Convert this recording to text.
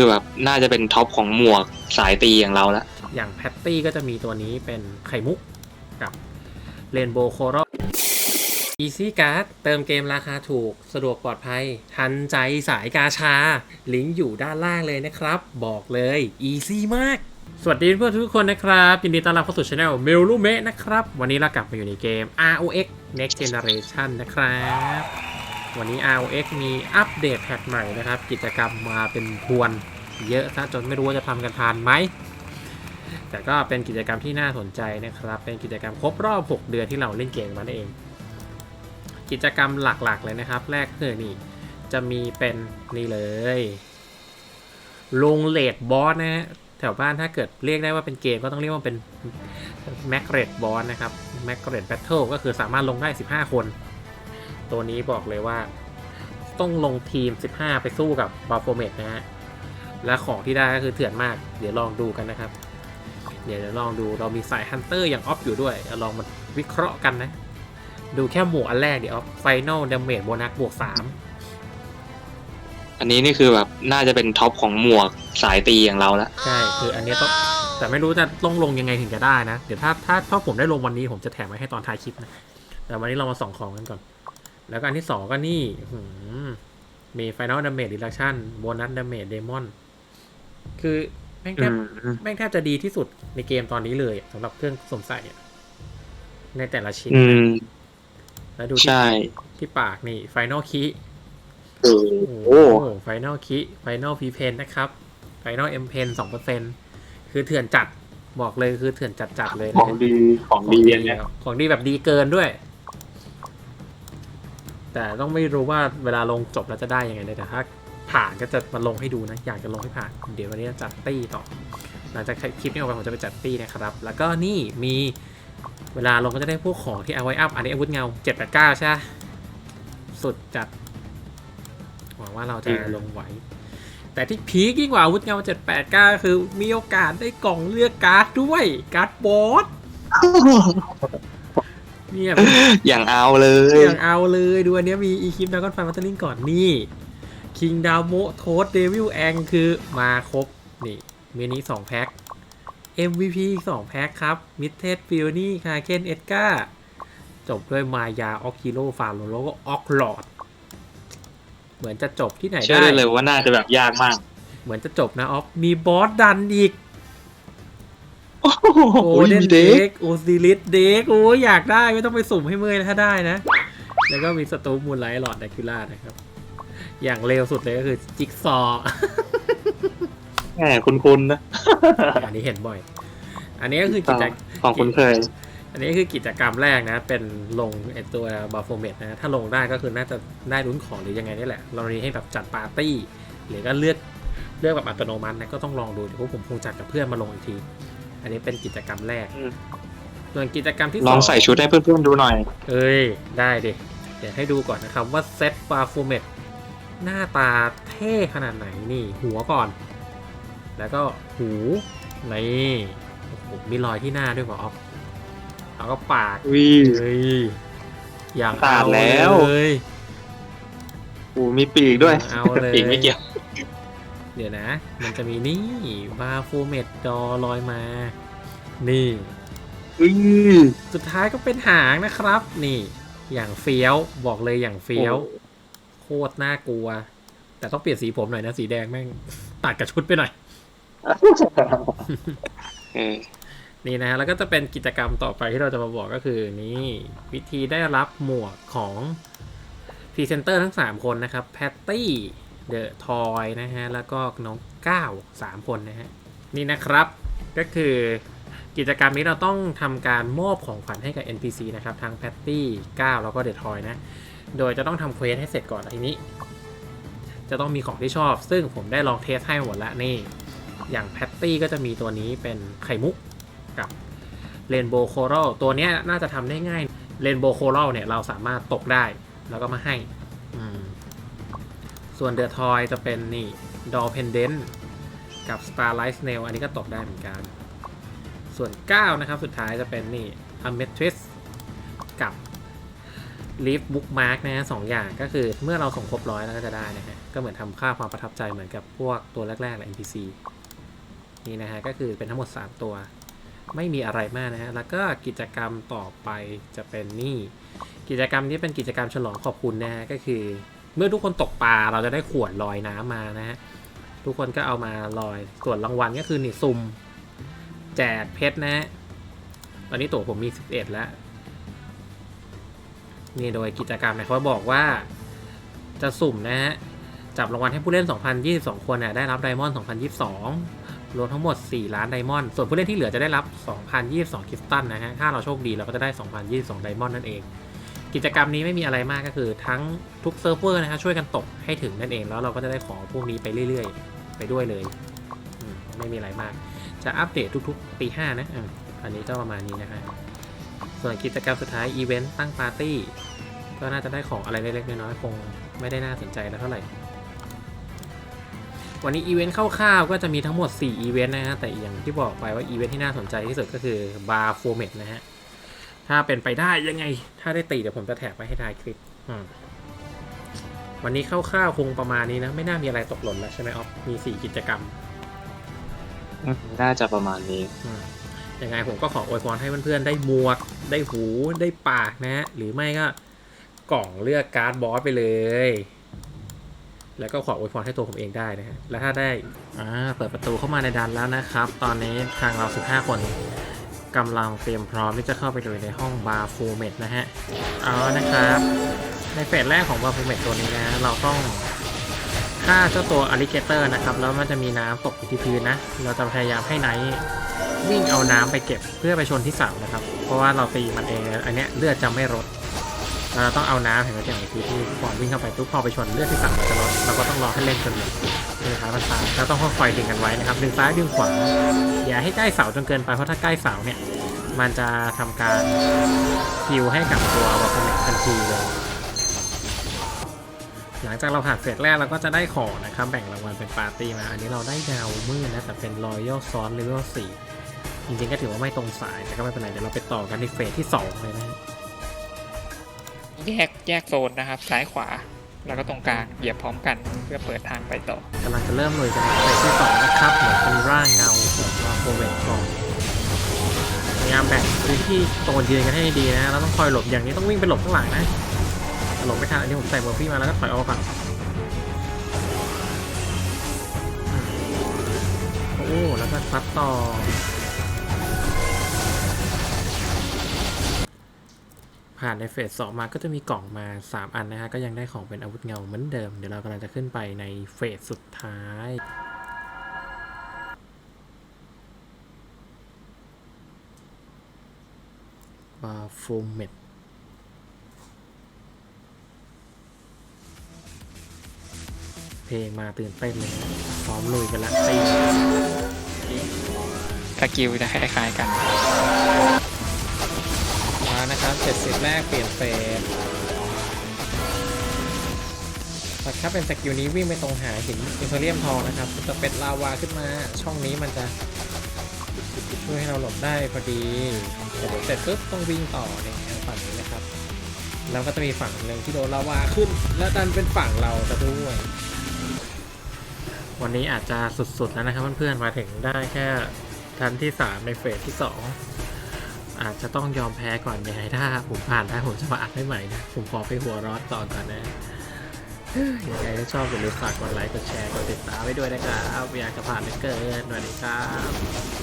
คือแบบน่าจะเป็นท็อปของหมวกสายตีอย่างเราละอย่างแพตตี้ก็จะมีตัวนี้เป็นไข่มุกกับเรนโบว์โค r ร l Easy Card เติมเกมราคาถูกสะดวกปลอดภัย ทันใจสายกาชา ลิงก์อยู่ด้านล่างเลยนะครับ บอกเลย Easy มาก สวัสดีเพื่อนทุกคนนะครับ ยินดีต้อนรับเข้าสู่ช anel เมลูเมะนะครับ วันนี้เรากลับมาอยู่ในเกม ROX Next Generation นะครับ วันนี้ ROX มีอัปเดตแพทใหม่นะครับ กิจกรรมมาเป็นพวนเยอะซะจนไม่รู้ว่าจะทำกันทานไหม แต่ก็เป็นกิจกรรมที่น่าสนใจนะครับ เป็นกิจกรรมครบรอบ 6 เดือนที่เราเล่นเกมมานั่นเอง กิจกรรมหลักๆเลยนะครับ แรกคือนี่ จะมีเป็นนี่เลยลงเลดบอสนะฮะแถวบ้านถ้าเกิดเรียกได้ว่าเป็นเกมก็ต้องเรียกว่าเป็นแมกเรดบอสนะครับแมกเรดแบทเทิลก็คือสามารถลงได้ 15 คน ตัวนี้บอกเลยว่า ต้องลงทีม 15 ไปสู้กับบาโฟเมตนะฮะ และของที่ได้ก็คือเถื่อนมาก เดี๋ยวลองดูกันนะครับ เดี๋ยวลองดูเรามีสายฮันเตอร์อย่างออฟอยู่ด้วยเดี๋ยวลองมาวิเคราะห์กันนะ ดูแค่หมวกอันแรกเดี๋ยวออฟไฟนอลดาเมจโบนัสบวกอันนี้นี่คือแบบน่าจะเป็นท็อปของหมวกสายตีอย่างเราละ3ใช่คืออันนี้ต้องแต่ไม่รู้จะต้องลงยังไงถึงจะได้นะ เดี๋ยวถ้าถ้าถ้าผมได้ลงวันนี้ผมจะแถมไว้ให้ตอนท้ายคลิปนะ แต่วันนี้เรามาส่องของกันก่อน แล้วก็อันที่สองก็นี่หืมมี Final Damage Reduction Bonus Damage Demon คือแม่งแทบแม่งแทบจะดีที่สุดในเกมตอนนี้เลยสำหรับเครื่องสวมใส่อะในแต่ละชิ้นอืมแล้วดูที่ใช่ที่ปากนี่ Final Key โอ้โอ้โหโห Final Key Final P Pen นะครับ Final M Pen สองเปอร์เซ็นคือเถื่อนจัดบอกเลยคือเถื่อนจัดจัดๆเลย ของนะดีของดีอันเนี้ยของดีแบบดีเกินด้วย แต่ต้องไม่รู้ว่าเวลาลงจบแล้วจะได้ยังไงเลยแต่ถ้าผ่านก็จะมาลงให้ดูนะ อยากจะลงให้ผ่าน เดี๋ยววันนี้จะจัดตี้ต่อ หลังจากคลิปนี้ออกไปผมจะไปจัดตี้นะครับ แล้วก็นี่มีเวลาลงก็จะได้พวกของที่เอาไว้อัพ อันนี้อาวุธเงา 789 ใช่ปะสุดจัด หวังว่าเราจะลงไหว แต่ที่พีคยิ่งกว่าอาวุธเงา 789 คือมีโอกาสได้กล่องเลือกการ์ดด้วย การ์ดบอส เนี่ยอย่างเอาเลย อย่างเอาเลยดูอันเนี้ยมีอีคิปดากอนไฟมาตเตอร์ลิงก่อนนี่คิงดาวโมโทสเดวิลแองคือมาครบ นี่มินิสองแพ็ค MVP อีกสองแพ็คครับ มิดเทสฟิลนี่คาเคนเอ็ดกาจบด้วยมายาออคิโลฟาโลแล้วก็ออกลอด เหมือนจะจบที่ไหนเชื่อได้ได้เลยว่าน่าจะแบบยากมาก เหมือนจะจบนะออฟมีบอสดันอีก โอ้โอ้ยเดนมีเด็เด็กกโอซิลิสเด็ก โอ้ยอยากได้ไม่ต้องไปสุ่มให้เมื่อยนะถ้าได้นะ แล้วก็มีสตูมูลไลท์หลอดแดคิล่านะครับ อย่างเร็วสุดเลยก็คือจิ๊กซอว์แหมคุณคุณนะ อันนี้เห็นบ่อย อันนี้ก็คือกิจกของคุณเคย อันนี้คือกิจกรรมแรกนะ เป็นลงไอตัวบาโฟเมตนะ ถ้าลงได้ก็คือน่าจะได้ลุ้นของหรือยังไงนี่แหละ เรานี้ให้แบบจัดปาร์ตี้ หรือก็เลือกเลือกแบบอัตโนมัตินะ ก็ต้องลองดูเดี๋ยวพวกผมคงจัดกับเพื่อนมาลงอีกที อันนี้เป็นกิจกรรมแรก อืม ส่วนกิจกรรมที่ลองใส่ชุดให้เพื่อนๆดูหน่อย เอ้ย ได้ดิ เดี๋ยวให้ดูก่อนนะครับว่าเซตบาโฟเมตหน้าตาเท่ขนาดไหนนี่ หัวก่อน แล้วก็หูนี่โอ้โหมีรอยที่หน้าด้วยเปล่าออฟแล้วก็ปากวิเฮ้ย อย่างตัดเอาแล้ว เลยโอ้มีปีกด้วยเอาเลย ปีกไม่เกี่ยว เดี๋ยวนะ มันจะมีนี่บาโฟเมตดอลอยมา นี่อื้อสุดท้ายก็เป็นหางนะครับ นี่ อย่างเฟี้ยวบอกเลยอย่างเฟี้ยว โคตรน่ากลัว แต่ต้องเปลี่ยนสีผมหน่อยนะ สีแดงแม่งตัดกับชุดไปหน่อยเออนี่นะฮะแล้วก็จะเป็นกิจกรรมต่อไปที่เราจะมาบอกก็คือนี่วิธีได้รับหมวกของพรีเซนเตอร์ทั้ง 3 คนนะครับ แพตตี้ เดอะทอยนะฮะ แล้วก็น้องก้าวสามคนนะฮะ นี่นะครับก็คือกิจกรรมนี้เราต้องทำการมอบของขวัญให้กับ NPC นะครับทั้งแพตตี้ก้าวแล้วก็เดอะทอยนะ โดยจะต้องทำเควสให้เสร็จก่อนทีนี้ จะต้องมีของที่ชอบ ซึ่งผมได้ลองเทสให้หมดแล้วนี่ อย่างแพตตี้ก็จะมีตัวนี้เป็นไข่มุกกับเรนโบว์โค r ร l ตัวนี้น่าจะทำได้ง่ายเรนโบว์โค r ร l เนี่ยเราสามารถตกได้แล้วก็มาให้ ส่วนเดอะทอยจะเป็นนี่ดอ p เพนเดนกับ Starlight Snail อันนี้ก็ตกได้เหมือนกัน ส่วน 9 นะครับ สุดท้ายจะเป็นนี่ a m e t h y s t กับลีฟบุ๊กมาร์กนะฮะสองอย่างก็คือเมื่อเราส่งครบร้อยแล้วก็จะได้นะฮะ ก็เหมือนทำค่าความประทับใจเหมือนกับพวกตัวแรกๆแหละ NPC นี่นะฮะ ก็คือเป็นทั้งหมด 3 ตัว ไม่มีอะไรมากนะฮะ แล้วก็กิจกรรมต่อไปจะเป็นนี่ กิจกรรมที่เป็นกิจกรรมฉลองขอบคุณนะฮะก็คือ เมื่อทุกคนตกปลาเราจะได้ขวดลอยน้ำมานะฮะทุกคนก็เอามาลอยส่วนรางวัลก็คือนี่ซุ่มแจกเพชรนะฮะตอนนี้ตัวผมมี 11 แล้วนี่โดยกิจกรรมเนี่ยเขาบอกว่าจะสุ่มนะฮะจับรางวัลให้ผู้เล่น 2022 คนน่ะได้รับไดมอนด์2022 รวมทั้งหมด 4 ล้านไดมอนด์ ส่วนผู้เล่นที่เหลือจะได้รับ 2022 คริสตันนะฮะ ถ้าเราโชคดีเราก็จะได้ 2022 ไดมอนด์นั่นเอง กิจกรรมนี้ไม่มีอะไรมากก็คือทั้งทุกเซิร์ฟเวอร์นะฮะช่วยกันตกให้ถึงนั่นเองแล้วเราก็จะได้ของพวกนี้ไปเรื่อย ๆ ไปด้วยเลยมไม่มีอะไรมาก จะอัปเดตทุกๆปีห้านะอันนี้ก็ประมาณนี้นะฮะส่วนกิจกรรมสุดท้ายอีเวนต์ตั้งปาร์ตี้ก็น่าจะได้ของอะไรเล็กๆน้อยๆคงไม่ได้น่าสนใจแล้วเท่าไหร่ วันนี้อีเวนต์คร่าวๆก็จะมีทั้งหมด 4 อีเวนต์นะฮะแต่อย่างที่บอกไปว่าอีเวนต์ที่น่าสนใจที่สุดก็คือบาร์โฟเมตนะฮะ ถ้าเป็นไปได้ยังไง ถ้าได้ตีเดี๋ยวผมจะแท็กไว้ให้ท้ายคลิปอืมวันนี้คร่าวๆคงประมาณนี้นะ ไม่น่ามีอะไรตกหล่นแล้วใช่ไหมออฟมี4กิจกรรมน่าจะประมาณนี้อืมยังไงผมก็ขออวยพรให้เพื่อนๆได้หมวก ได้หูได้ปากนะฮะหรือไม่ก็กล่องเลือกการ์ดบอสไปเลย แล้วก็ขออวยพรให้ตัวผมเองได้นะฮะ แล้วถ้าได้อ่าเปิดประตูเข้ามาในดันแล้วนะครับ ตอนนี้ทางเรา 15 คน กำลังเตรียมพร้อมที่จะเข้าไปเลยในห้องบาร์ฟูเมตนะฮะเอานะครับ ในเฟสแรกของบาร์ฟูเมตตัวนี้นะ เราต้องฆ่าเจ้าตัวอลิเกเตอร์นะครับ แล้วมันจะมีน้ำตกอยู่ที่พื้นนะ เราจะพยายามให้ไนท์วิ่งเอาน้ำไปเก็บเพื่อไปชนที่เสานะครับ เพราะว่าเราตีมันเองอันเนี้ยเลือดจะไม่ลดเราต้องเอาน้ำเห็นไหมอย่างที่ที่พอวิ่งเข้าไปปุ๊บพอไปชนเลือดที่เสามันจะลดเราก็ต้องรอให้เล่นจนหมด นะครับมันตายเราต้องค่อยๆดึงกันไว้นะครับดึงซ้ายดึงขวาอย่าให้ใกล้เสาจนเกินไปเพราะถ้าใกล้เสาเนี่ยมันจะทำการฮิวให้กับตัววอคอมเมทันทีเลยหลังจากเราผ่านเฟสแรกเราก็จะได้ของนะครับแบ่งรางวัลเป็นปาร์ตี้มา อันนี้เราได้ดาวมืดนะแต่เป็นรอยัลซ้อนเลเวล4จริงๆก็ถือว่าไม่ตรงสายแต่ก็ไม่เป็นไรเดี๋ยวเราไปต่อกันในเฟสที่ 2 เลยนะแยกแยกโซนนะครับซ้ายขวา แล้วก็ตรงกลางเหยียบพร้อมกันเพื่อเปิดทางไปต่อกำลังจะเริ่มลุยกันเฟสที่2นะครับเหมือนเป็นร่างเงาของมาโคเวตกอนพยายามแบ่งพื้นที่โซนยืนกันให้ดีนะเราต้องคอยหลบอย่างนี้ต้องวิ่งไปหลบข้างหลังนะหลบไม่ทันอันนี้ผมใส่เมอร์ฟี่มาแล้วก็ถอยออกมาก่อนโอ้แล้วก็ซัดต่อ ผ่านในเฟสสองมาก็จะมีกล่องมา 3 อันนะฮะ ก็ยังได้ของเป็นอาวุธเงาเหมือนเดิม เดี๋ยวเรากำลังจะขึ้นไปในเฟสสุดท้ายบาฟูเมตเพลงมาตื่นเต้นเลยพร้อมลุยกันละตีสกิลจะคล้ายๆกันานะครับเสร็จสิบแรกเปลี่ยนเฟสถ้าเป็นสกิลนี้วิ่งไปตรงหาหินอินเทเรียมทองนะครับ จะเป็นลาวาขึ้นมา ช่องนี้มันจะช่วยให้เราหลบได้พอดีแต่เสร็จปุ๊บต้องวิ่งต่อเนี่ยฝั่งนี้นะครับ แล้วก็จะมีฝั่งหนึ่งที่โดนลาวาขึ้น และดันเป็นฝั่งเราจะด้วย วันนี้อาจจะสุดๆแล้วนะครับเพื่อนๆ มาถึงได้แค่ทันที่ 3 ในเฟสที่ 2 อาจจะต้องยอมแพ้ก่อนยังไงถ้าผมผ่านได้ผมจะมาอัดให้ใหม่นะ ผมขอไปหัวร้อนต่อก่อนนะยังไงถ้าชอบอย่าลืมฝากกดไลค์กดแชร์กดติดตามไว้ด้วยนะครับอยากจะผ่านเหลือเกินสวัสดีครับ